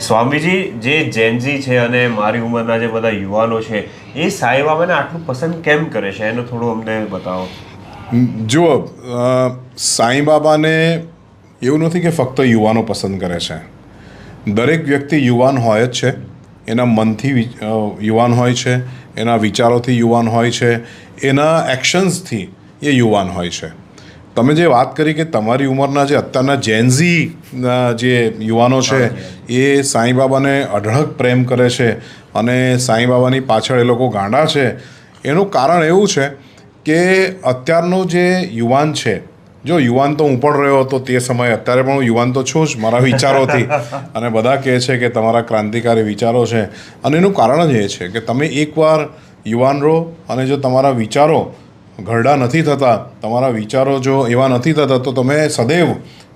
સ્વામીજી, જે જૈનજી છે અને મારી ઉંમરના જે બધા યુવાનો છે, એ સાંઈ બાબાને આટલું પસંદ કેમ કરે છે? એનું થોડું અમને બતાવો. જુઓ સાંઈ બાબાને એવું નથી કે ફક્ત યુવાનો પસંદ કરે છે. દરેક વ્યક્તિ યુવાન હોય જ છે. એના મનથી યુવાન હોય છે, એના વિચારોથી યુવાન હોય છે, એના એક્શન્સથી એ યુવાન હોય છે. તમે જે વાત કરી કે તમારી ઉંમરના જે અત્યારના જેન્ઝી જે યુવાનો છે એ સાંઈબાબાને અઢળક પ્રેમ કરે છે અને સાંઈ બાબાની પાછળ એ લોકો ગાંડા છે. એનું કારણ એવું છે કે અત્યારનો જે યુવાન છે જો યુવાન તો હું પણ રહ્યો હતો તે સમયે અત્યારે પણ હું યુવાન તો છું જ મારા વિચારોથી. અને બધા કહે છે કે તમારા ક્રાંતિકારી વિચારો છે. અને એનું કારણ જ એ છે કે તમે એકવાર યુવાન રહો અને જો તમારા વિચારો ઘરડા નથી થતા, તમારા વિચારો જો એવા નથી થતા, તો તમે સદૈવ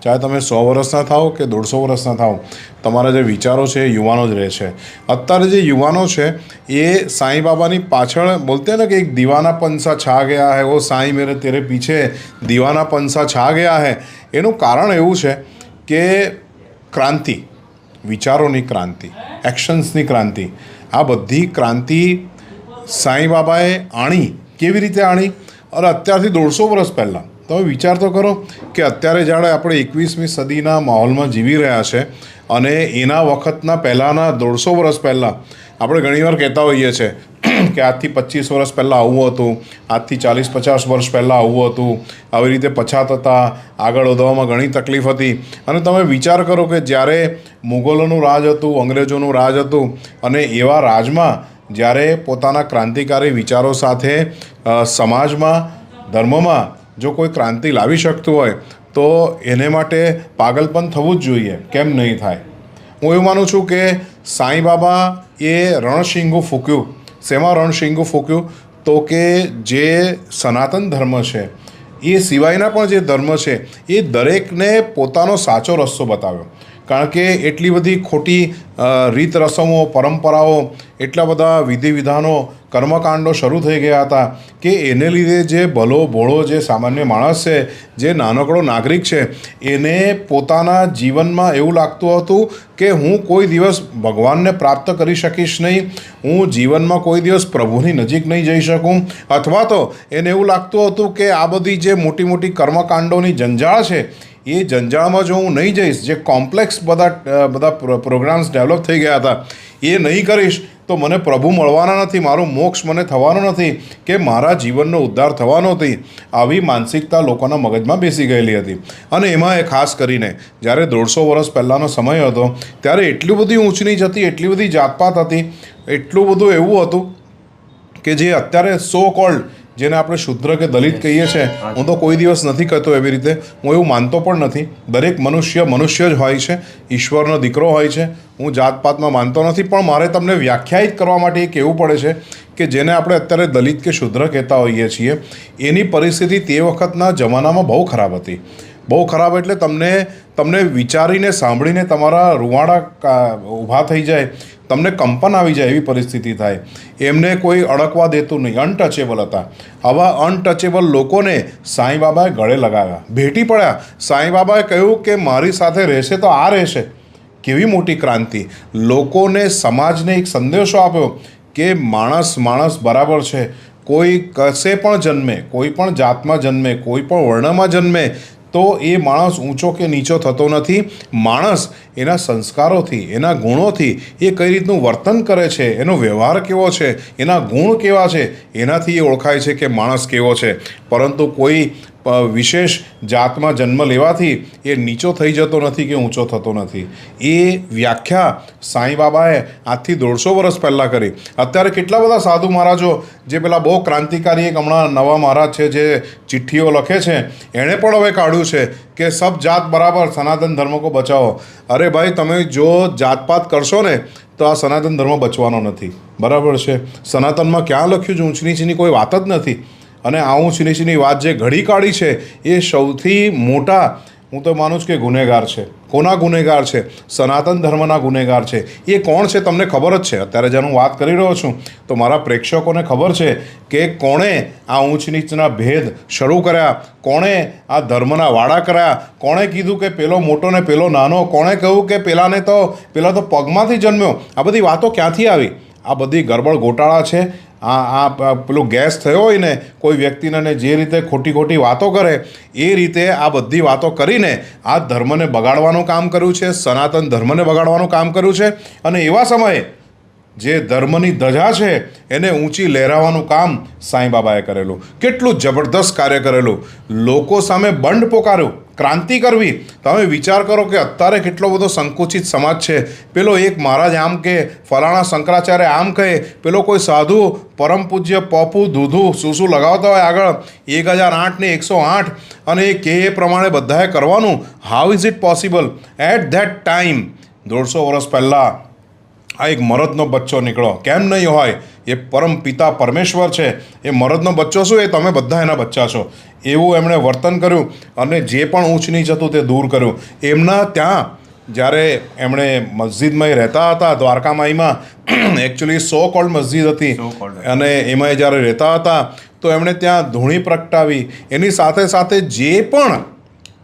ચાહે તમે સો વર્ષના થાઓ કે દોઢસો વર્ષના થાઓ, તમારા જે વિચારો છે એ યુવાનો જ રહે છે. અત્યારે જે યુવાનો છે, એ સાંઈ બાબાની પાછળ બોલતે ને કે એક દીવાના પંસા છા ગયા હે, ઓ સાંઈ મેરે તેરે પીછે દીવાના પંસા છા ગયા હે. એનું કારણ એવું છે કે ક્રાંતિ, વિચારોની ક્રાંતિ એક્શન્સની ક્રાંતિ, આ બધી ક્રાંતિ સાંઈ બાબાએ આણી. કેવી રીતે આણી? અને અત્યારથી દોઢસો વર્ષ પહેલાં. તમે વિચાર તો કરો કે અત્યારે જાણે આપણે એકવીસમી સદીના માહોલમાં જીવી રહ્યા છે અને એના વખતના પહેલાંના દોઢસો વર્ષ પહેલાં આપણે ઘણીવાર કહેતા હોઈએ છીએ કે આજથી પચીસ વર્ષ પહેલાં આવું હતું, આજથી ચાલીસ પચાસ વર્ષ પહેલાં આવું હતું, આવી રીતે પછાત હતા, આગળ વધવામાં ઘણી તકલીફ હતી. અને તમે વિચાર કરો કે જ્યારે મુગલોનું રાજ હતું, અંગ્રેજોનું રાજ હતું અને એવા રાજમાં જ્યારે પોતાના ક્રાંતિકારી વિચારો સાથે સમાજમાં, ધર્મમાં જો કોઈ ક્રાંતિ લાવી શકતું હોય, તો એને માટે પાગલપન થવું જ જોઈએ. કેમ નહીં થાય? હું એવું માનું છું કે સાંઈ બાબા એ રણશીંગું ફૂક્યું. શેમાં રણશીંગું ફૂક્યું? તો કે જે સનાતન ધર્મ છે, એ સિવાયના પણ જે ધર્મ છે, એ દરેકને પોતાનો સાચો રસ્તો બતાવ્યો. કારણ કે એટલી બધી ખોટી રીત રસમો, પરંપરાઓ, એટલા બધા વિધિ વિધાનો, કર્મકાંડો શરૂ થઈ ગયા હતા કે એને લીધે જે ભલો ભોળો જે સામાન્ય માણસ છે, જે નાનકડો નાગરિક છે, એને પોતાના જીવનમાં એવું લાગતું હતું કે હું કોઈ દિવસ ભગવાનને પ્રાપ્ત કરી શકીશ નહીં, હું જીવનમાં કોઈ દિવસ પ્રભુની નજીક નહીં જઈ શકું, અથવા તો એને એવું લાગતું હતું કે આ બધી જે મોટી મોટી કર્મકાંડોની જંજાળ છે એ જંજાળમાં જો હું નહીં જઈશ, જે કોમ્પ્લેક્સ બધા બધા પ્રોગ્રામ્સ ડેવલપ થઈ ગયા હતા, એ નહીં કરીશ, તો મને પ્રભુ મળવાના નથી, મારું મોક્ષ મને થવાનો નથી, કે મારા જીવનનો ઉદ્ધાર થવાનો નથી. આવી માનસિકતા લોકોના મગજમાં બેસી ગયેલી હતી. અને એમાં એ ખાસ કરીને, જ્યારે દોઢસો વર્ષ પહેલાંનો સમય હતો, ત્યારે એટલી બધી ઊંચ નીચ હતી એટલી બધી જાતપાત હતી, એટલું બધું એવું હતું, કે જે અત્યારે સો કોલ્ડ જેને આપણે શુદ્ર કે દલિત કહીએ છીએ હું તો કોઈ દિવસ નથી કહેતો એવી રીતે. હું એવું માનતો પણ નથી. દરેક મનુષ્ય મનુષ્ય જ હોય છે. ઈશ્વરનો દીકરો હોય છે. હું જાતપાતમાં માનતો નથી પણ મારે તમને વ્યાખ્યાયિત કરવા માટે એ કહેવું પડે છે કે જેને આપણે અત્યારે દલિત કે શુદ્ર કહેતા હોઈએ છીએ એની પરિસ્થિતિ તે વખતના જમાનામાં બહુ ખરાબ હતી. બહુ ખરાબ એટલે તમને તમને વિચારીને, સાંભળીને તમારા રૂવાડા ઊભા થઈ જાય, તમને કંપન આવી જાય એવી પરિસ્થિતિ થાય. એમને કોઈ અડકવા દેતું નહીં. અનટચેબલ હતા. આવા અનટચેબલ લોકોને સાંઈ બાબાએ ગળે લગાવ્યા. ભેટી પડ્યા. સાંઈ બાબાએ કહ્યું કે, મારી સાથે રહેશે તો આ રહેશે. કેવી મોટી ક્રાંતિ. લોકોને, સમાજને એક સંદેશો આપ્યો કે, માણસ માણસ બરાબર છે. કોઈ કશે પણ જન્મે, કોઈ પણ જાતમાં જન્મે, કોઈ પણ વર્ણમાં જન્મે તો એ માણસ ઊંચો કે નીચો થતો નથી. માણસ એના સંસ્કારોથી, એના ગુણોથી એ કઈ રીતનું વર્તન કરે છે, એનો વ્યવહાર કેવો છે, એના ગુણ કેવા છે, એનાથી એ ઓળખાય છે કે માણસ કેવો છે. પરંતુ કોઈ વિશેષ જાતમાં જન્મ લેવાથી એ નીચો થઈ જતો નથી કે ઊંચો થતો નથી. એ વ્યાખ્યા સાંઈ બાબાએ આજથી દોઢસો વર્ષ પહેલાં કરી. અત્યારે કેટલા બધા સાધુ મહારાજો, જે પેલા બહુ ક્રાંતિકારી એક હમણાં નવા મહારાજ છે, જે ચિઠ્ઠીઓ લખે છે, એણે પણ હવે કાઢ્યું છે કે સબ જાત બરાબર, સનાતન ધર્મ કો બચાવો. અરે ભાઈ, તમે જો જાતપાત કરશો ને, તો આ સનાતન ધર્મ બચવાનો નથી. બરાબર છે? સનાતનમાં ક્યાં લખ્યું છે? ઊંચ નીચની કોઈ વાત જ નથી. અને આ ઊંચ નીચની વાત જે ઘડી કાઢી છે, એ સૌથી મોટા, હું તો માનું છું કે ગુનેગાર છે. કોના ગુનેગાર છે? સનાતન ધર્મના ગુનેગાર છે. એ કોણ છે તમને ખબર જ છે. અત્યારે જ્યારે હું વાત કરી રહ્યો છું, તો મારા પ્રેક્ષકોને ખબર છે કે કોણે આ ઊંચ નીચના ભેદ શરૂ કર્યા, કોણે આ ધર્મના વાડા કર્યા, કોણે કીધું કે પેલો મોટો ને પેલો નાનો, કોણે કહ્યું કે પેલાને તો, પેલા તો પગમાંથી જન્મ્યો. આ બધી વાતો ક્યાંથી આવી? આ બધી ગરબડ ગોટાળા છે. આ આ પેલું ગેસ થયો હોય ને, કોઈ વ્યક્તિને જે રીતે ખોટી ખોટી વાતો કરે, એ રીતે આ બધી વાતો કરીને આ ધર્મને બગાડવાનું કામ કર્યું છે, સનાતન ધર્મને બગાડવાનું કામ કર્યું છે. અને એવા સમયે જે ધર્મની ધજા છે, એને ઊંચી લહેરાવાનું કામ સાંઈબાબાએ કરેલું. કેટલું જબરદસ્ત કાર્ય કરેલું. લોકો સામે બંડ પોકાર્યું. ક્રાંતિ કરવી. તમે વિચાર કરો કે અત્યારે કેટલો બધો સંકુચિત સમાજ છે. પેલો એક મહારાજ આમ કહે ફલાણા શંકરાચાર્ય આમ કહે, પેલો કોઈ સાધુ પરમ પૂજ્ય પપુ દૂધુ શું શું લગાવતા હોય આગળ? એક હજાર આઠ ને એકસો આઠ. અને એ કે એ પ્રમાણે બધાએ કરવાનું. How is it possible at that time દોઢસો વર્ષ પહેલાં આ એક મરદનો બચ્ચો નીકળો. કેમ નહીં હોય? એ પરમ પિતા પરમેશ્વર છે. એ મરદનો બચ્ચો શું? એ તમે બધા એના બચ્ચા છો. એવું એમણે વર્તન કર્યું અને જે પણ ઊંચ નીચ હતું તે દૂર કર્યું. એમના ત્યાં જ્યારે એમણે મસ્જિદમાં એ રહેતા હતા દ્વારકામાઈમાં એકચ્યુઅલી સો કોલ્ડ મસ્જિદ હતી. અને એમાં એ જ્યારે રહેતા હતા તો એમણે ત્યાં ધૂણી પ્રગટાવી. એની સાથે સાથે જે પણ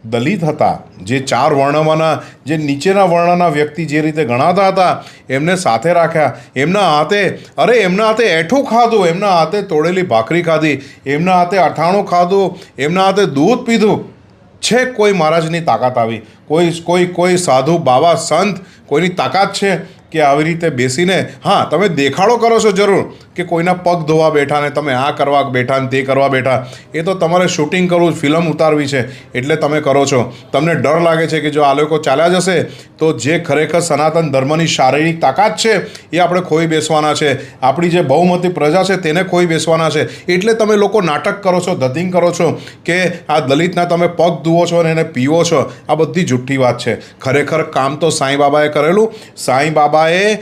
દલિત હતા. જે ચાર વર્ણમાંના જે નીચેના વર્ણના વ્યક્તિ જે રીતે ગણાતા હતા, એમને સાથે રાખ્યા. એમના હાથે, અરે એમના હાથે એઠું ખાધું, એમના હાથે તોડેલી ભાખરી ખાધી, એમના હાથે અઠાણું ખાધું, એમના હાથે દૂધ પીધું. છે કોઈ મહારાજની તાકાત આવી? કોઈ કોઈ કોઈ સાધુ બાબા સંત, કોઈની તાકાત છે? કે આવી રીતે બેસીને, હા, તમે દેખાડો કરો છો જરૂર કે કોઈના પગ ધોવા બેઠા ને તમે આ કરવા બેઠા ને તે કરવા બેઠા. એ તો તમારે શૂટિંગ કરવું ફિલ્મ ઉતારવી છે, એટલે તમે કરો છો. તમને ડર લાગે છે કે જો આ લોકો ચાલ્યા જશે, તો જે ખરેખર સનાતન ધર્મની શારીરિક તાકાત છે, એ આપણે ખોઈ બેસવાના છે. આપણી જે બહુમતી પ્રજા છે, તેને ખોઈ બેસવાના છે. એટલે તમે લોકો નાટક કરો છો, ધતિંગ કરો છો કે આ દલિતના તમે પગ ધુઓ છો અને એને પીવો છો. આ બધી જુઠ્ઠી વાત છે. ખરેખર કામ તો સાંઈ બાબાએ કરેલું. સાંઈ બાબાએ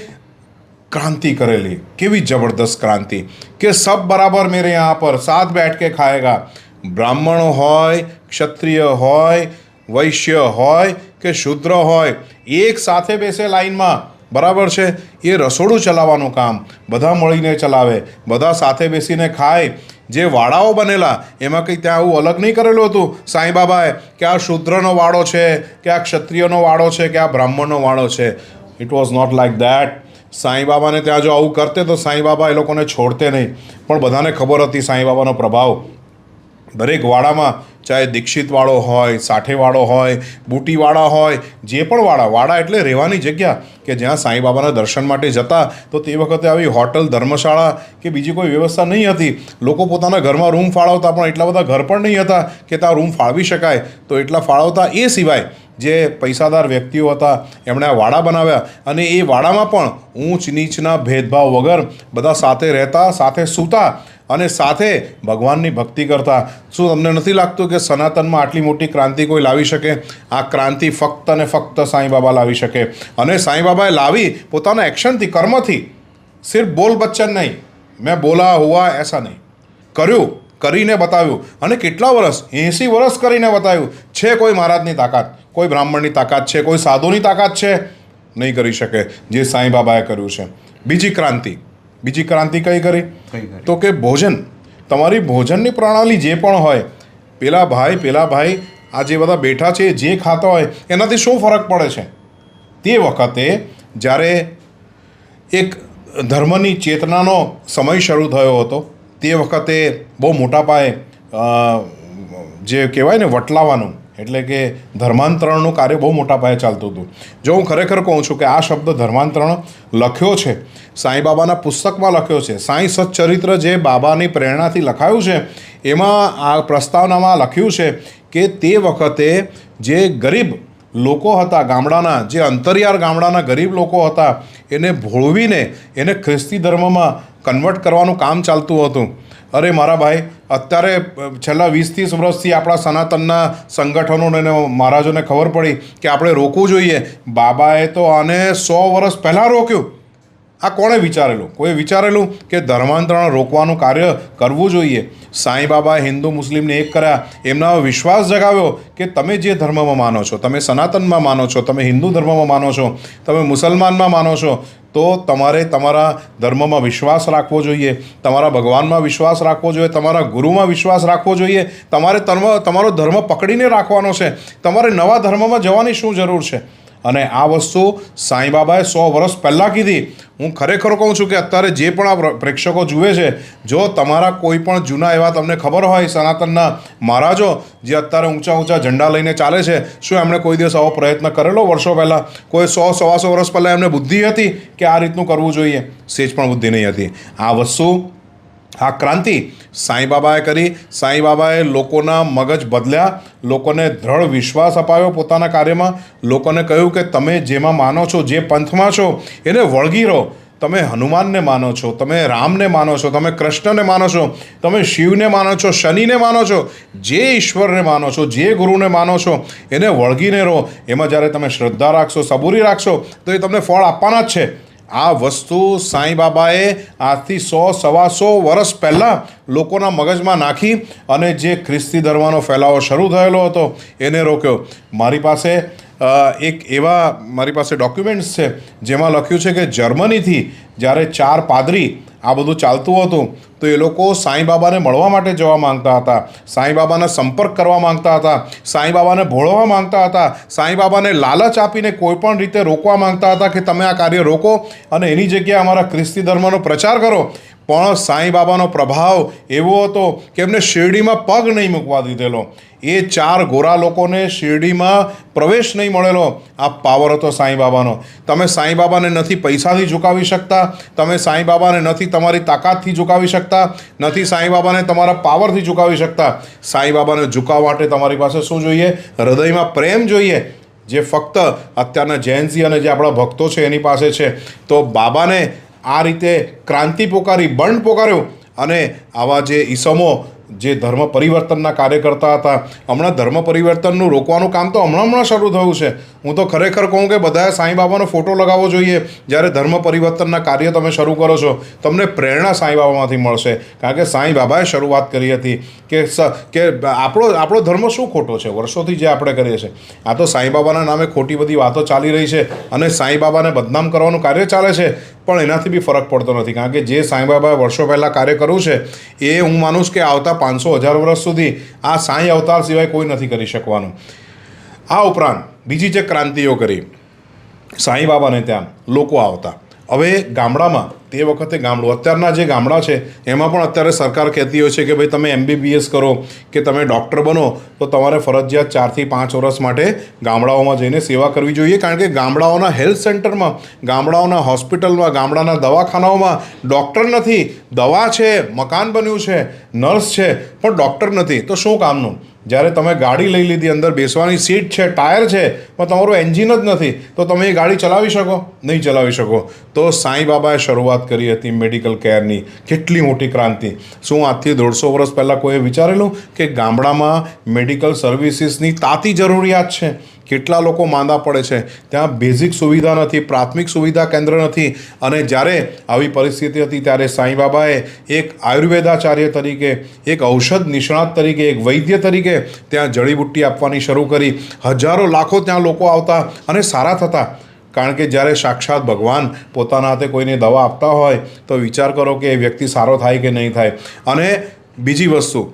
ક્રાંતિ કરેલી. કેવી જબરદસ્ત ક્રાંતિ. કે સબ બરાબર મેરે यहाँ પર साथ બેઠ કે खाएगा ब्राह्मण હોય, ક્ષત્રિય હોય, વૈશ્ય હોય કે શુદ્ર હોય, એક સાથે બેસે લાઈનમાં. બરાબર છે? એ રસોડું ચલાવવાનું કામ. બધા મળીને ચલાવે. બધા સાથે બેસીને ખાય. જે વાડાઓ બનેલા, એમાં કંઈ ત્યાં આવું અલગ નહીં કરેલું હતું? સાંઈબાબાએ, કે આ શુદ્રનો વાડો છે, કે આ ક્ષત્રિયનો વાડો છે, કે આ બ્રાહ્મણનો વાડો છે. It was not like that Sai બાબાને ત્યાં જો આવું કરતે તો સાંઈ બાબા એ લોકોને છોડતે નહીં. પણ બધાને ખબર હતી સાંઈ બાબાનો પ્રભાવ. દરેક વાડામાં ચાહે દીક્ષિતવાળો હોય, સાઠેવાળો હોય, બુટીવાળા હોય, જે પણ વાડા વાડા એટલે રહેવાની જગ્યા કે જ્યાં સાંઈ બાબાના દર્શન માટે જતા, તો તે વખતે આવી હોટલ, ધર્મશાળા કે બીજી કોઈ વ્યવસ્થા નહીં હતી. લોકો પોતાના ઘરમાં રૂમ ફાળવતા પણ એટલા બધા ઘર પણ નહીં હતા કે ત્યાં રૂમ ફાળવી શકાય. તો એટલા ફાળવતા એ સિવાય જે પૈસાદાર વ્યક્તિઓ હતા, એમણે વાડા બનાવ્યા. અને એ વાડામાં પણ ઊંચ નીચના ભેદભાવ વગર બધા સાથે રહેતા, સાથે સૂતા અને સાથે ભગવાનની ભક્તિ કરતા. શું તમને નથી લાગતું કે સનાતનમાં આટલી મોટી ક્રાંતિ કોઈ લાવી શકે? આ ક્રાંતિ ફક્ત અને ફક્ત સાંઈ બાબા લાવી શકે. અને સાંઈ બાબાએ લાવી પોતાના એક્શનથી, કર્મથી. સિર્ફ બોલ બચ્ચન નહીં. મેં બોલા હુઆ એસા નહીં. કર્યું. કરીને બતાવ્યું અને કેટલા વર્ષ એંસી વર્ષ કરીને બતાવ્યું. છે કોઈ મહારાજની તાકાત કોઈ બ્રાહ્મણની તાકાત છે કોઈ સાધુની તાકાત છે? નહીં કરી શકે જે સાંઈ બાબાએ કર્યું છે. બીજી ક્રાંતિ બીજી ક્રાંતિ કઈ કરી? કઈ કરી? તો કે ભોજન. તમારી ભોજનની પ્રણાલી જે પણ હોય પેલા ભાઈ પેલા ભાઈ આ જે બધા બેઠા છે જે ખાતા હોય એનાથી શું ફરક પડે છે? તે વખતે જ્યારે એક ધર્મની ચેતનાનો સમય શરૂ થયો હતો તે વખતે બહુ મોટા પાયે જે કહેવાય ને વટલાવાનું, એટલે કે ધર્માંતરણનું કાર્ય બહુ મોટા પાયે ચાલતું હતું. જો હું ખરેખર કહું છું કે આ શબ્દ ધર્માંતરણ લખ્યો છે, સાંઈ બાબાના પુસ્તકમાં લખ્યો છે, સાંઈ સચ્ચરિત્ર જે બાબાની પ્રેરણાથી લખાયું છે, એમાં આ પ્રસ્તાવનામાં લખ્યું છે કે તે વખતે જે ગરીબ લોકો હતા ગામડાના, જે અંતરિયાળ ગામડાના ગરીબ લોકો હતા, એને ભોળવીને એને ખ્રિસ્તી ધર્મમાં કન્વર્ટ કરવાનું કામ ચાલતું હતું. અરે મારા ભાઈ, અત્યારે છેલ્લા વીસ ત્રીસ વર્ષથી આપણા સનાતનના સંગઠનોને મહારાજોને ખબર પડી કે આપણે રોકવું જોઈએ. બાબાએ તો આને સો વર્ષ પહેલાં રોક્યું. આ કોણે વિચારેલું? કોઈ વિચારેલું કે ધર્માંતરણ રોકવાનું કાર્ય કરવું જોઈએ? સાંઈ બાબાએ હિન્દુ મુસ્લિમને એક કર્યા. એમના વિશ્વાસ જગાવ્યો કે તમે જે ધર્મમાં માનો છો, તમે સનાતનમાં માનો છો, તમે હિન્દુ ધર્મમાં માનો છો, તમે મુસલમાનમાં માનો છો તો તમારે તમારા ધર્મમાં વિશ્વાસ રાખવો જોઈએ, તમારા ભગવાનમાં વિશ્વાસ રાખવો જોઈએ, તમારા ગુરુમાં વિશ્વાસ રાખવો જોઈએ. તમારે તમારો ધર્મ પકડીને રાખવાનો છે. તમારે નવા ધર્મમાં જવાની શું જરૂર છે? અને આ વસ્તુ સાંઈબાબાએ સો વર્ષ પહેલાં કીધી. હું ખરેખર કહું છું કે અત્યારે જે પણ આ પ્રેક્ષકો જુએ છે, જો તમારા કોઈ પણ જૂના એવા તમને ખબર હોય, સનાતનના મહારાજો, જે અત્યારે ઊંચા ઊંચા ઝંડા લઈને ચાલે છે, શું એમણે કોઈ દિવસ આવો પ્રયત્ન કરેલો વર્ષો પહેલાં? કોઈ સો સવાસો વર્ષ પહેલાં એમને બુદ્ધિ હતી કે આ રીતનું કરવું જોઈએ? સેજ પણ બુદ્ધિ નહીં હતી. આ વસ્તુ આ ક્રાંતિ સાંઈબાબાએ કરી. સાંઈબાબાએ લોકોના મગજ બદલ્યા. લોકોને દ્રઢ વિશ્વાસ અપાવ્યો પોતાના કાર્યમાં. લોકોને કહ્યું કે તમે જેમાં માનો છો, જે પંથમાં છો, એને વળગી રહો. તમે હનુમાનને માનો છો, તમે રામને માનો છો, તમે કૃષ્ણને માનો છો, તમે શિવને માનો છો, શનિને માનો છો, જે ઈશ્વરને માનો છો, જે ગુરુને માનો છો, એને વળગીને રહો. એમાં જ્યારે તમે શ્રદ્ધા રાખશો, સબૂરી રાખશો, તો એ તમને ફળ આપવાના જ છે. આ વસ્તુ સાંઈ બાબાએ આજથી સો, સવાસો વર્ષ પહેલાં લોકોના મગજમાં નાખી અને જે ખ્રિસ્તી ધર્મનો ફેલાવો શરૂ થયેલો હતો, એને રોક્યો. મારી પાસે એક એવા, મારી પાસે ડોક્યુમેન્ટ્સ છે, જેમાં લખ્યું છે કે જર્મનીથી જ્યારે ચાર પાદરી આ બધું ચાલતું હતું તો એ લોકો સાંઈ બાબાને મળવા માટે જવા માંગતા હતા. સાંઈ બાબાના સંપર્ક કરવા માંગતા હતા. સાંઈ બાબાને ભોળવા માંગતા હતા. સાંઈબાબાને લાલચ આપીને કોઈપણ રીતે રોકવા માંગતા હતા કે તમે આ કાર્ય રોકો અને એની જગ્યાએ અમારા ખ્રિસ્તી ધર્મનો પ્રચાર કરો. પણ સાંઈ બાબાનો પ્રભાવ એવો હતો કે એમને શિરડીમાં પગ નહીં મૂકવા દીધેલો. એ ચાર ગોરા લોકોને શિરડીમાં પ્રવેશ નહીં મળેલો. આ પાવર હતો સાંઈ બાબાનો. તમે સાંઈ બાબાને નથી પૈસાથી ઝુકાવી શકતા, તમે સાંઈ બાબાને નથી તમારી તાકાતથી ઝુકાવી શકતા, નથી સાંઈ બાબાને તમારા પાવરથી ઝુકાવી શકતા. સાંઈ બાબાને ઝુકાવવા માટે તમારી પાસે શું જોઈએ? હૃદયમાં પ્રેમ જોઈએ, જે ફક્ત અત્યારના જૈનજી અને જે આપણા ભક્તો છે એની પાસે છે. તો બાબાને આ રીતે ક્રાંતિ પોકારી બંડ પોકાર્યો અને આવા જે ઈસમો જે ધર્મ પરિવર્તનના કાર્ય કરતા હતા, હમણાં ધર્મ પરિવર્તનનું રોકવાનું કામ તો હમણાં હમણાં શરૂ થયું છે. હું તો ખરેખર કહું કે બધાએ સાંઈ બાબાનો ફોટો લગાવવો જોઈએ, જ્યારે ધર્મ પરિવર્તનના કાર્ય તમે શરૂ કરો છો, તમને પ્રેરણા સાંઈ બાબામાંથી મળશે. કારણ કે સાંઈ બાબાએ શરૂઆત કરી હતી કે સ, કે આપણો આપણો ધર્મ શું ખોટો છે? વર્ષોથી જે આપણે કરીએ છીએ. આ તો સાંઈ બાબાના નામે ખોટી બધી વાતો ચાલી રહી છે અને સાંઈ બાબાને બદનામ કરવાનું કાર્ય ચાલે છે, પણ એનાથી બી ફરક પડતો નથી. કારણ કે જે સાંઈ બાબાએ વર્ષો પહેલાં કાર્ય કર્યું છે, એ હું માનું છું કે આવતા પાંચસો હજાર વર્ષ સુધી આ સાંઈ અવતાર સિવાય કોઈ નથી કરી શકવાનું. આ ઉપરાંત બીજી જે ક્રાંતિઓ કરી, સાંઈ બાબાને ત્યાં લોકો આવતા. હવે ગામડામાં તે વખતે ગામડું. અત્યારના જે ગામડા છે, એમાં પણ અત્યારે સરકાર કહેતી હોય છે કે ભાઈ તમે એમબીબીએસ કરો કે તમે ડૉક્ટર બનો, તો તમારે ફરજિયાત ચારથી પાંચ વર્ષ માટે ગામડાઓમાં જઈને સેવા કરવી જોઈએ. કારણ કે ગામડાઓના હેલ્થ સેન્ટરમાં, ગામડાઓના હોસ્પિટલમાં, ગામડાના દવાખાનાઓમાં ડૉક્ટર નથી. દવા છે, મકાન બન્યું છે, નર્સ છે, પણ ડૉક્ટર નથી. તો શું કામનું? જ્યારે તમે ગાડી લઈ લીધી અંદર બેસવાની સીટ છે, ટાયર છે, પણ તમારું એન્જિન જ નથી, તો તમે એ ગાડી ચલાવી શકો? નહીં ચલાવી શકો. તો સાંઈ બાબાએ શરૂઆત કરી હતી મેડિકલ કેરની, કેટલી મોટી ક્રાંતિ. શું આજથી દોઢસો વર્ષ પહેલાં કોઈએ વિચારેલું કે ગામડામાં મેડિકલ સર્વિસીસની તાતી જરૂરિયાત છે? કેટલા લોકો માંદા પડે છે? ત્યાં બેઝિક સુવિધા નથી, પ્રાથમિક સુવિધા કેન્દ્ર નથી. અને જ્યારે આવી પરિસ્થિતિ હતી ત્યારે સાંઈબાબાએ એક આયુર્વેદાચાર્ય તરીકે, એક ઔષધ નિષ્ણાત તરીકે, એક વૈદ્ય તરીકે ત્યાં જડીબુટ્ટી આપવાની શરૂ કરી. હજારો લાખો ત્યાં લોકો આવતા અને સારા થતા. કારણ કે જ્યારે સાક્ષાત ભગવાન પોતાના હાથે કોઈને દવા આપતા હોય, તો વિચાર કરો કે એ વ્યક્તિ સારો થાય કે નહીં થાય. અને બીજી વસ્તુ,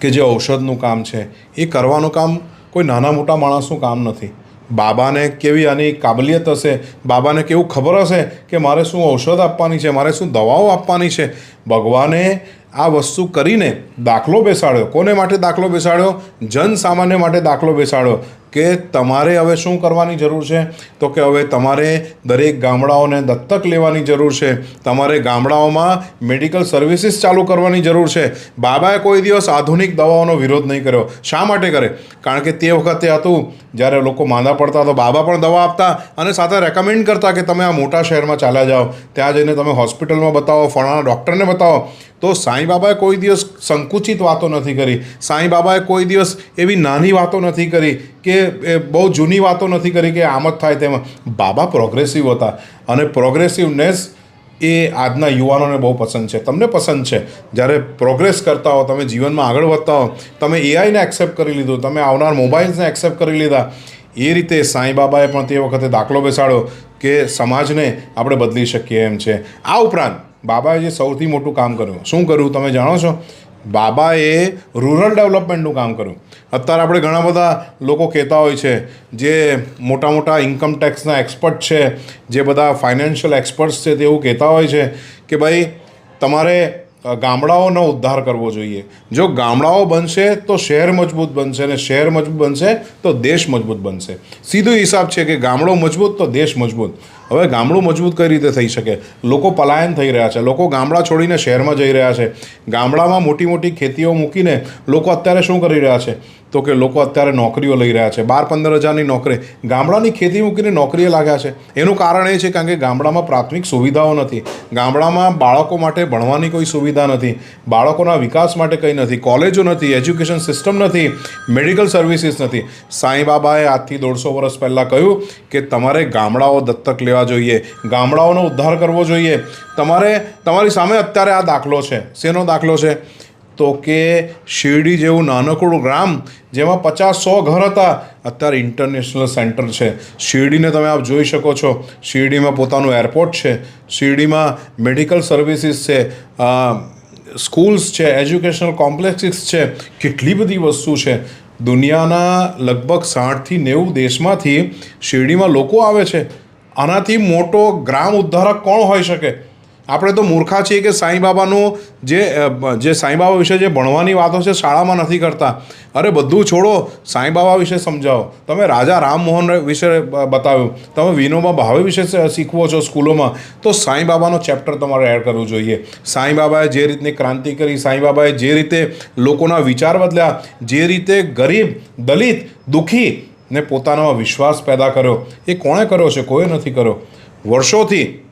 કે જે ઔષધનું કામ છે, એ કરવાનું કામ કોઈ નાના મોટા માણસનું કામ નથી. બાબાને કેવી આની કાબલિયત હશે? બાબાને કેવું ખબર હશે કે મારે શું ઔષધ આપવાની છે? મારે શું દવાઓ આપવાની છે? ભગવાને આ વસ્તુ કરીને દાખલો બેસાડ્યો. કોને માટે દાખલો બેસાડ્યો? જન સામાન્ય માટે દાખલો બેસાડ્યો. કે તમારે હવે શું કરવાની જરૂર છે? તો કે હવે તમારે દરેક ગામડાઓને દત્તક લેવાની જરૂર છે. તમારે ગામડાઓમાં મેડિકલ સર્વિસીસ ચાલુ કરવાની જરૂર છે. બાબાએ કોઈ દિવસ આધુનિક દવાઓનો વિરોધ નહીં કર્યો. શા માટે કરે? કારણ કે તે વખતે હતું, જ્યારે લોકો માંદા પડતા તો બાબા પણ દવા આપતા અને સાથે રેકમેન્ડ કરતા કે તમે આ મોટા શહેરમાં ચાલ્યા જાઓ. ત્યાં જઈને તમે હોસ્પિટલમાં બતાવો ફળાના ડૉક્ટરને બતાવો. તો સાંઈ બાબાએ કોઈ દિવસ સંકુચિત વાતો નથી કરી. સાંઈ બાબાએ કોઈ દિવસ એવી નાની વાતો નથી કરી કે એ બહુ જૂની વાતો નથી કરી કે આમ જ થાય તેમાં. બાબા પ્રોગ્રેસિવ હતા અને પ્રોગ્રેસિવનેસ એ આજના યુવાનોને બહુ પસંદ છે. તમને પસંદ છે? જ્યારે પ્રોગ્રેસ કરતા હો, તમે જીવનમાં આગળ વધતા હો, તમે એઆઈને એક્સેપ્ટ કરી લીધું, તમે આવનાર મોબાઈલ્સને એક્સેપ્ટ કરી લીધા, એ રીતે સાંઈ બાબાએ પણ તે વખતે દાખલો બેસાડ્યો કે સમાજને આપણે બદલી શકીએ એમ છે. આ ઉપરાંત બાબાએ જે સૌથી મોટું કામ કર્યું, શું કર્યું તમે જાણો છો? બાબાએ રૂરલ ડેવલપમેન્ટનું કામ કર્યું. અત્યારે આપણે ઘણા બધા લોકો કહેતા હોય છે, જે મોટા મોટા ઇન્કમ ટેક્સના એક્સપર્ટ છે, જે બધા ફાઇનાન્શિયલ એક્સપર્ટ્સ છે તે એવું કહેતા હોય છે કે ભાઈ, તમારે ગામડાઓનો ઉદ્ધાર કરવો જોઈએ. જો ગામડાઓ બનશે, તો શહેર મજબૂત બનશે અને શહેર મજબૂત બનશે, તો દેશ મજબૂત બનશે. સીધો હિસાબ છે કે ગામડો મજબૂત, તો દેશ મજબૂત. હવે ગામડું મજબૂત કઈ રીતે થઈ શકે? લોકો પલાયન થઈ રહ્યા છે. લોકો ગામડા છોડીને શહેરમાં જઈ રહ્યા છે. ગામડામાં મોટી મોટી ખેતીઓ મૂકીને લોકો અત્યારે શું કરી રહ્યા છે? તો કે લોકો અત્યારે નોકરીઓ લઈ રહ્યા છે. બાર પંદર હજારની નોકરી. ગામડાની ખેતી મૂકીને નોકરીએ લાગ્યા છે. એનું કારણ એ છે કારણ કે ગામડામાં પ્રાથમિક સુવિધાઓ નથી. ગામડામાં બાળકો માટે ભણવાની કોઈ સુવિધા નથી. બાળકોના વિકાસ માટે કંઈ નથી. કોલેજો નથી. એજ્યુકેશન સિસ્ટમ નથી. મેડિકલ સર્વિસીસ નથી. સાંઈબાબાએ આજથી દોઢસો વર્ષ પહેલાં કહ્યું કે તમારે ગામડાઓ દત્તક લેવા જોઈએ. ગામડાઓનો ઉદ્ધાર કરવો જોઈએ. તમારે, તમારી સામે અત્યારે આ દાખલો છે. શેનો દાખલો છે? તો કે શિરડી જેવું નાનકડું ગ્રામ, જેમાં પચાસ સો ઘર હતા. અત્યારે ઇન્ટરનેશનલ સેન્ટર છે. શિરડીને તમે આપ જોઈ શકો છો. શિરડીમાં પોતાનું એરપોર્ટ છે. શિરડીમાં મેડિકલ સર્વિસીસ છે. સ્કૂલ્સ છે એજ્યુકેશનલ કોમ્પ્લેક્સીસ છે. કેટલી બધી વસ્તુ છે. દુનિયાના લગભગ સાઠથી નેવું દેશમાંથી શિરડીમાં લોકો આવે છે. આનાથી મોટો ગ્રામ ઉદ્ધારક કોણ હોઈ શકે? આપણે તો મૂર્ખા છીએ કે સાંઈ બાબાનું જે જે સાંઈ બાબા વિશે જે ભણવાની વાતો છે શાળામાં નથી કરતા. અરે બધું છોડો, સાંઈ બાબા વિશે સમજાવો. તમે રાજા રામમોહન વિશે બતાવ્યું. તમે વિનોબા ભાવે વિશે શીખવો છો સ્કૂલોમાં. તો સાંઈ બાબાનો ચેપ્ટર તમારે એડ કરવું જોઈએ. સાંઈ બાબાએ જે રીતની ક્રાંતિ કરી, સાંઈ બાબાએ જે રીતે લોકોના વિચાર બદલ્યા, જે રીતે ગરીબ, દલિત, દુઃખી ને પોતાનામાં વિશ્વાસ પેદા કર્યો. એ કોણે કર્યો છે? કોઈએ નથી કર્યો. વર્ષોથી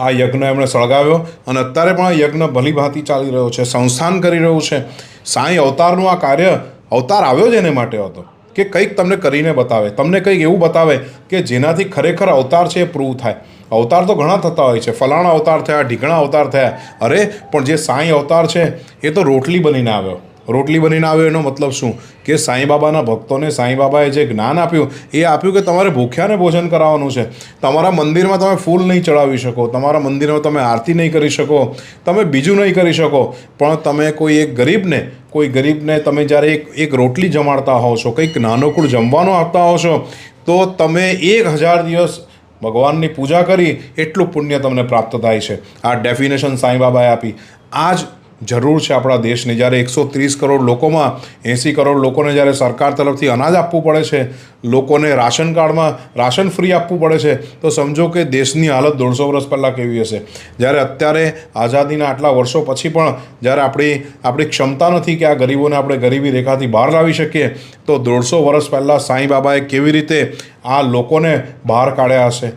આ યજ્ઞ એમણે સળગાવ્યો અને અત્યારે પણ આ યજ્ઞ ભલીભાંતિ ચાલી રહ્યો છે સંસ્થાન કરી રહ્યું છે. સાંઈ અવતારનું આ કાર્ય અવતાર આવ્યો જ એને માટે હતો કે કંઈક તમને કરીને બતાવે, તમને કંઈક એવું બતાવે કે જેનાથી ખરેખર અવતાર છે એ પ્રૂવ થાય. અવતાર તો ઘણા થતા હોય છે, ફલાણા અવતાર થયા ઢીકણા અવતાર થયા. અરે, પણ જે સાંઈ અવતાર છે એ તો રોટલી બનીને આવ્યો. રોટલી બનીને આવ્યો, એનો મતલબ શું? કે સાંઈબાબાના ભક્તોને સાંઈબાબાએ જે જ્ઞાન આપ્યું, એ આપ્યું કે તમારે ભૂખ્યાને ભોજન કરાવવાનું છે. તમારા મંદિરમાં તમે ફૂલ નહીં ચડાવી શકો, તમારા મંદિરમાં તમે આરતી નહીં કરી શકો, તમે બીજું નહીં કરી શકો, પણ તમે કોઈ એક ગરીબને, કોઈ ગરીબને તમે જ્યારે એક એક રોટલી જમાડતા હોવ છો, કંઈક નાનોકૂળ જમવાનું આપતા હો છો, તો તમે એક હજાર દિવસ ભગવાનની પૂજા કરી, એટલું પુણ્ય તમને પ્રાપ્ત થાય છે. આ ડેફિનેશન સાંઈબાબાએ આપી. આ જ જરૂર છે આપણા દેશને. જ્યારે એકસો ત્રીસ કરોડ લોકોમાં, એંસી કરોડ લોકોને જ્યારે સરકાર તરફથી અનાજ આપવું પડે છે, લોકોને રાશન કાર્ડમાં રાશન ફ્રી આપવું પડે છે, તો સમજો કે દેશની હાલત દોઢસો વર્ષ પહેલાં કેવી હશે. જ્યારે અત્યારે આઝાદીના આટલા વર્ષો પછી પણ, જ્યારે આપણી આપણી ક્ષમતા નથી કે આ ગરીબોને આપણે ગરીબી રેખાથી બહાર લાવી શકીએ, તો દોઢસો વર્ષ પહેલાં સાંઈ બાબાએ કેવી રીતે આ લોકોને બહાર કાઢ્યા હશે?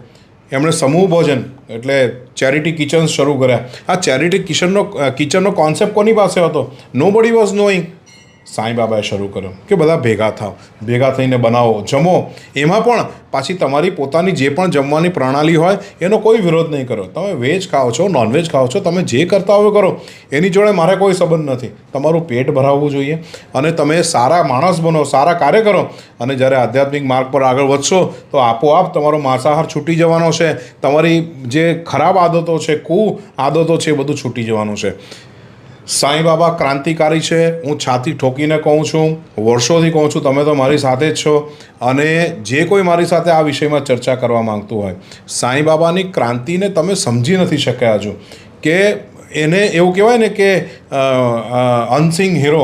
એમણે સમૂહ ભોજન, એટલે ચેરિટી કિચન શરૂ કર્યા. આ ચેરિટી કિચનનો કિચનનો કોન્સેપ્ટ કોની પાસે હતો? નો બડી વોઝ નોઈંગ સાંઈ બાબાએ શરૂ કર્યો કે બધા ભેગા થાવ ભેગા થઈને બનાવો, જમો. એમાં પણ પાછી તમારી પોતાની જે પણ જમવાની પ્રણાલી હોય, એનો કોઈ વિરોધ નહીં કરો. તમે વેજ ખાઓ છો, નોનવેજ ખાઓ છો, તમે જે કરતા હોય કરો. એની જોડે મારે કોઈ સંબંધ નથી. તમારું પેટ ભરાવવું જોઈએ અને તમે સારા માણસ બનો, સારા કાર્ય કરો અને જ્યારે આધ્યાત્મિક માર્ગ પર આગળ વધશો, તો આપોઆપ તમારો માંસાહાર છૂટી જવાનો છે. તમારી જે ખરાબ આદતો છે કુ આદતો છે, એ બધું છૂટી જવાનું છે. સાંઈ બાબા ક્રાંતિકારી છે. હું છાતી ઠોકીને કહું છું વર્ષોથી કહું છું તમે તો મારી સાથે જ છો. અને જે કોઈ મારી સાથે આ વિષયમાં ચર્ચા કરવા માંગતું હોય સાંઈ બાબાની ક્રાંતિને તમે સમજી નથી શક્યા હજુ. કે એને એવું કહેવાય ને કે અનસિંગ હીરો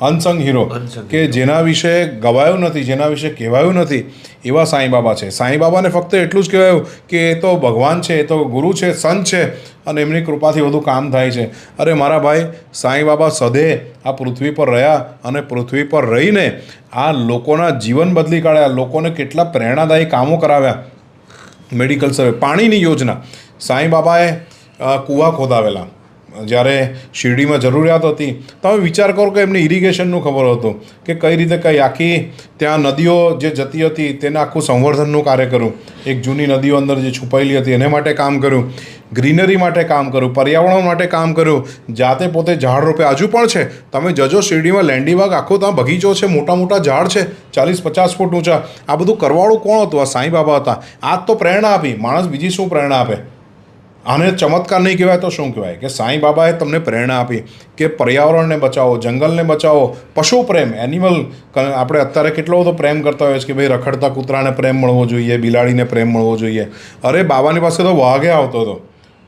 અનસંગ હીરો કે જેના વિશે ગવાયું નથી જેના વિશે કહેવાયું નથી. એવા સાંઈબાબા છે. સાંઈબાબાને ફક્ત એટલું જ કહેવાયું કે એ તો ભગવાન છે, એ તો ગુરુ છે, સંત છે અને એમની કૃપાથી બધું કામ થાય છે. અરે મારા ભાઈ, સાંઈબાબા સદે આ પૃથ્વી પર રહ્યા અને પૃથ્વી પર રહીને આ લોકોના જીવન બદલી કાઢ્યા, લોકોને કેટલા પ્રેરણાદાયી કામો કરાવ્યા મેડિકલ સર્વે, પાણીની યોજના. સાંઈબાબાએ કૂવા ખોદાવેલા. જ્યારે શિરડીમાં જરૂરિયાત હતી તમે વિચાર કરો કે એમને ઇરિગેશનનું ખબર હતું કે કઈ રીતે કઈ આખી ત્યાં નદીઓ જે જતી હતી, તેને આખું સંવર્ધનનું કાર્ય કર્યું. એક જૂની નદીઓ અંદર જે છુપાયેલી હતી, એને માટે કામ કર્યું. ગ્રીનરી માટે કામ કર્યું, પર્યાવરણ માટે કામ કર્યું. જાતે પોતે ઝાડ રોપે. હજુ પણ છે. તમે જજો શિરડીમાં લેન્ડીબાગ આખો ત્યાં બગીચો છે, મોટા મોટા ઝાડ છે, ચાલીસ પચાસ ફૂટ ઊંચા. આ બધું કરવાળું કોણ હતું? આ સાંઈ બાબા હતા. આ તો પ્રેરણા આપી. માણસ બીજી શું પ્રેરણા આપે? આને ચમત્કાર નહીં કહેવાય તો શું કહેવાય? કે સાંઈ બાબાએ તમને પ્રેરણા આપી કે પર્યાવરણને બચાવો, જંગલને બચાવો, પશુ પ્રેમ એનિમલ આપણે અત્યારે કેટલો બધો પ્રેમ કરતા હોઈએ છીએ કે ભાઈ રખડતા કૂતરાને પ્રેમ મળવો જોઈએ, બિલાડીને પ્રેમ મળવો જોઈએ. અરે બાબાની પાસે તો વાઘે આવતો હતો.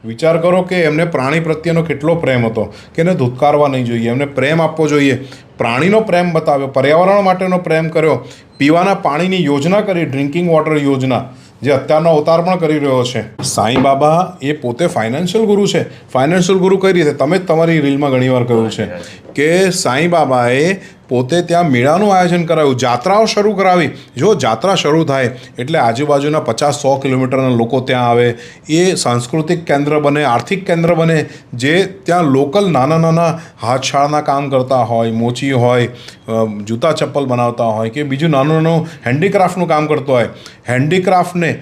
વિચાર કરો કે એમને પ્રાણી પ્રત્યેનો કેટલો પ્રેમ હતો કે એને ધુતકારવા નહીં જોઈએ, એમને પ્રેમ આપવો જોઈએ. પ્રાણીનો પ્રેમ બતાવ્યો, પર્યાવરણ માટેનો પ્રેમ કર્યો. પીવાના પાણીની યોજના કરી ડ્રિંકિંગ વોટર યોજના. જે અત્યારનો અવતાર પણ કરી રહ્યો છે. સાંઈ બાબા એ પોતે ફાઇનાન્શિયલ ગુરુ છે. ફાઇનાન્શિયલ ગુરુ કઈ રીતે? તમે જ તમારી રીલમાં ઘણીવાર કહ્યું છે કે સાંઈ બાબાએ પોતે ત્યાં મેળાનું આયોજન કરાવ્યું જાત્રાઓ શરૂ કરાવી. જો જાત્રા શરૂ થાય એટલે આજુબાજુના પચાસ, સો કિલોમીટરના લોકો ત્યાં આવે. એ સાંસ્કૃતિક કેન્દ્ર બને, આર્થિક કેન્દ્ર બને, જે ત્યાં લોકલ નાના નાના હાથશાળના કામ કરતા હોય, મોચી હોય જૂતા ચપ્પલ બનાવતા હોય કે બીજું નાનું નાનું હેન્ડીક્રાફ્ટનું કામ કરતો હોય. હેન્ડીક્રાફ્ટને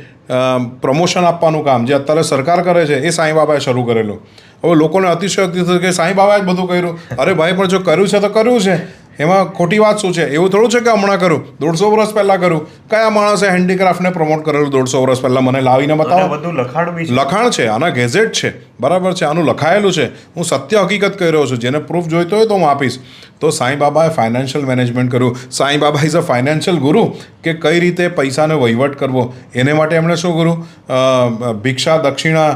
પ્રમોશન આપવાનું કામ જે અત્યારે સરકાર કરે છે, એ સાંઈ બાબાએ શરૂ કરેલું. હવે લોકોને અતિશયોક્તિ થશે કે સાંઈ જ બધું કર્યું. અરે ભાઈ, પણ જો કર્યું છે તો કર્યું છે. એમાં ખોટી વાત શું છે? એવું થોડું છે કે હમણાં કરું? દોઢસો વર્ષ પહેલાં કરું. કયા માણસે હેન્ડીક્રાફ્ટને પ્રમોટ કરેલું દોઢસો વર્ષ પહેલાં? મને લાવીને બતાવો. બધું લખાણ લખાણ છે આના ગેઝેટ છે. બરાબર છે આનું લખાયેલું છે. હું સત્ય હકીકત કહી રહ્યો છું. જેને પ્રૂફ જોઈતો હોય તો હું આપીશ. તો સાંઈ બાબાએ ફાઇનાન્શિયલ મેનેજમેન્ટ કર્યું. Sai Baba is a financial guru કે કઈ રીતે પૈસાનો વહીવટ કરવો? એને માટે એમણે શું કર્યું? ભિક્ષા દક્ષિણા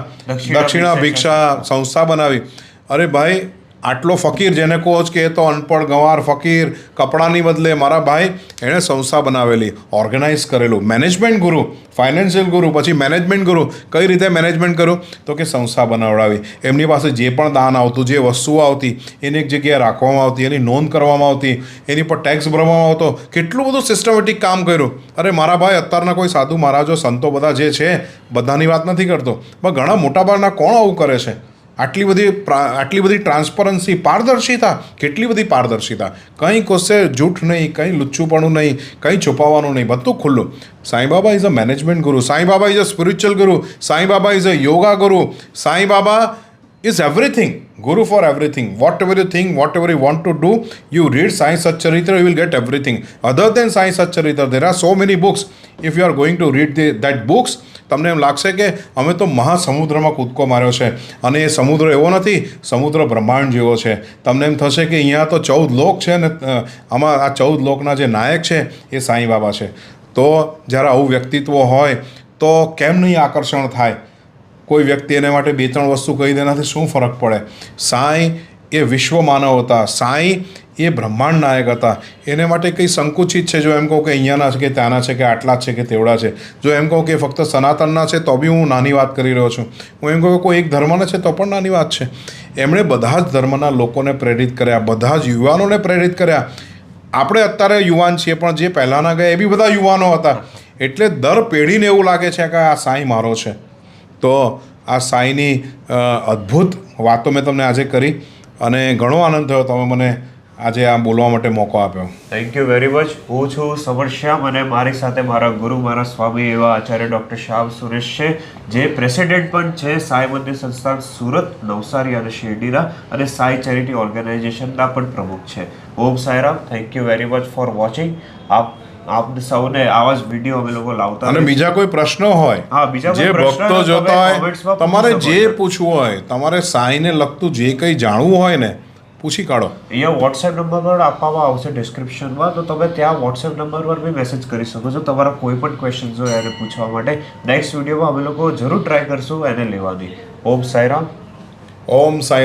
દક્ષિણા ભિક્ષા સંસ્થા બનાવી. અરે ભાઈ આટલો ફકીર જેને કહો છો કે એ તો અનપઢ ગંવાર ફકીર, કપડાની બદલે મારા ભાઈ, એણે સંસ્થા બનાવેલી ઓર્ગેનાઇઝ કરેલું. મેનેજમેન્ટ ગુરુ ફાઇનાન્શિયલ ગુરુ પછી મેનેજમેન્ટ ગુરુ કઈ રીતે મેનેજમેન્ટ કર્યું તો કે સંસ્થા બનાવડાવી. એમની પાસે જે પણ દાન આવતું, જે વસ્તુઓ આવતી, એની એક જગ્યાએ રાખવામાં આવતી, એની નોંધ કરવામાં આવતી, એની પર ટેક્સ ભરવામાં આવતો, કેટલું બધું સિસ્ટમેટિક કામ કર્યું. અરે મારા ભાઈ, અત્યારના કોઈ સાધુ મહારાજો, સંતો બધા જે છે, બધાની વાત નથી કરતો. પણ ઘણા મોટાભાગના કોણ આવું કરે છે? આટલી બધી આટલી બધી ટ્રાન્સપરન્સી પારદર્શિતા કેટલી બધી પારદર્શિતા કંઈ કોશે જૂઠ નહીં કંઈ લુચ્ચુપણું નહીં કંઈ છુપાવવાનું નહીં બધું ખુલ્લું Sai Baba is a management guru Sai Baba is a spiritual guru Sai Baba is a yoga guru Sai Baba is everything guru for everything whatever you think whatever you want to do you read sai satcharitra you will get everything other than sai satcharitra there are so many books if you are going to read the, that books તમને એમ લાગશે કે અમે તો મહાસમુદ્રમાં કૂદકો માર્યો છે. અને એ સમુદ્ર એવો નથી, સમુદ્ર બ્રહ્માંડ જેવો છે. તમને એમ થશે કે અહીંયા તો ચૌદ લોક છે ને આમાં આ ચૌદ લોકના જે નાયક છે એ સાંઈ બાબા છે. તો જ્યારે આવું વ્યક્તિત્વ હોય, તો કેમ નહીં આકર્ષણ થાય? કોઈ વ્યક્તિ એને માટે બે ત્રણ વસ્તુ કહી દેનાથી શું ફરક પડે? સાંઈ એ વિશ્વ માનવ હતા સાંઈ એ બ્રહ્માંડ નાયક હતા. એને માટે કંઈ સંકુચિત છે? જો એમ કહું કે અહીંયાના છે કે ત્યાંના છે કે આટલા છે કે તેવડા છે. જો એમ કહું કે ફક્ત સનાતનના છે તો બી હું નાની વાત કરી રહ્યો છું. હું એમ કહું કે કોઈ એક ધર્મના છે તો પણ નાની વાત છે. એમણે બધા જ ધર્મના લોકોને પ્રેરિત કર્યા, બધા જ યુવાનોને પ્રેરિત કર્યા. આપણે અત્યારે યુવાન છીએ પણ જે પહેલાંના ગયા એ બી બધા યુવાનો હતા. એટલે દર પેઢીને એવું લાગે છે કે આ સાંઈ મારો છે. તો આ સાંઈની અદ્ભુત વાતો મેં તમને આજે કરી. અને ઘણો આનંદ થયો તમે મને આજે આ બોલવા માટે મોકો આપ્યો. થેન્ક યુ વેરી મચ હું છું સમર શ્યામ અને મારી સાથે મારા ગુરુ, મારા સ્વામી એવા આચાર્ય ડૉક્ટર શ્યામ સુરેશ છે, જે પ્રેસિડેન્ટ પણ છે સાંઈ મંદિર સંસ્થાન સુરત, નવસારી અને શિરડીના અને સાંઈ ચેરિટી ઓર્ગેનાઇઝેશનના પણ પ્રમુખ છે. Om Sairam thank you very much for watching આપ આપ સૌને આવા જ વીડિયો અમે લોકો લાવતા અને બીજા કોઈ પ્રશ્નો હોય હા, બીજા જે ભક્તો જોતા હોય તમારે જે પૂછવું હોય તમારે સાંઈને લગતું જે કંઈ જાણવું હોય ને પૂછી કાઢો. અહીંયા વોટ્સએપ નંબર પણ આપવામાં આવશે ડિસ્ક્રિપ્શનમાં તો તમે ત્યાં વોટ્સએપ નંબર પર બી મેસેજ કરી શકો છો તમારા કોઈ પણ ક્વેશ્ચન્સ હોય એને પૂછવા માટે. નેક્સ્ટ વિડીયોમાં અમે લોકો જરૂર ટ્રાય કરશું એને લેવાની ઓમ સાયરામ ઓમ સાંઈ રામ.